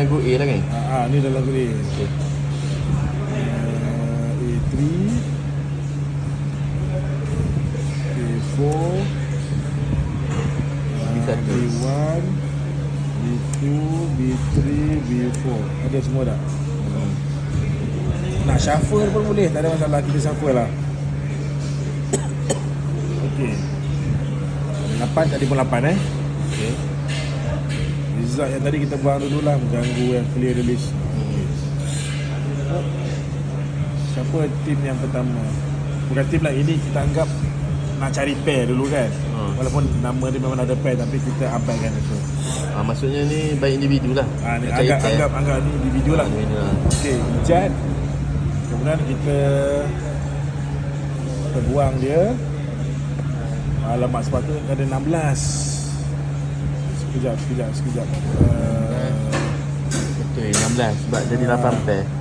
lagu A lah kan? Ah, ah, ni dalam lagu A. Okey. Uh, A3 A4 B1. B1 B2 B3 B4 Ada semua dah Hmm. Nak shuffle pun boleh Tak ada masalah Kita shuffle lah Okay 8 tadi pun 8 eh Okey. Result yang tadi kita buang dulu lah Mengganggu yang clear the list Siapa tim yang pertama Bukan tim lah Ini kita anggap Nak cari pair dulu kan Hmm. Walaupun nama dia memang ada pair Tapi kita abaikan itu Ah, maksudnya ni by individu lah. ha, ni, anggap, pair. anggap, anggap ni individu lah Ah. Okey, Jad Kemudian kita Kita buang dia Alamak sepatu ada 16 Sekejap, sekejap, sekejap uh, Betul, 16 sebab jadi 8 pair. uh,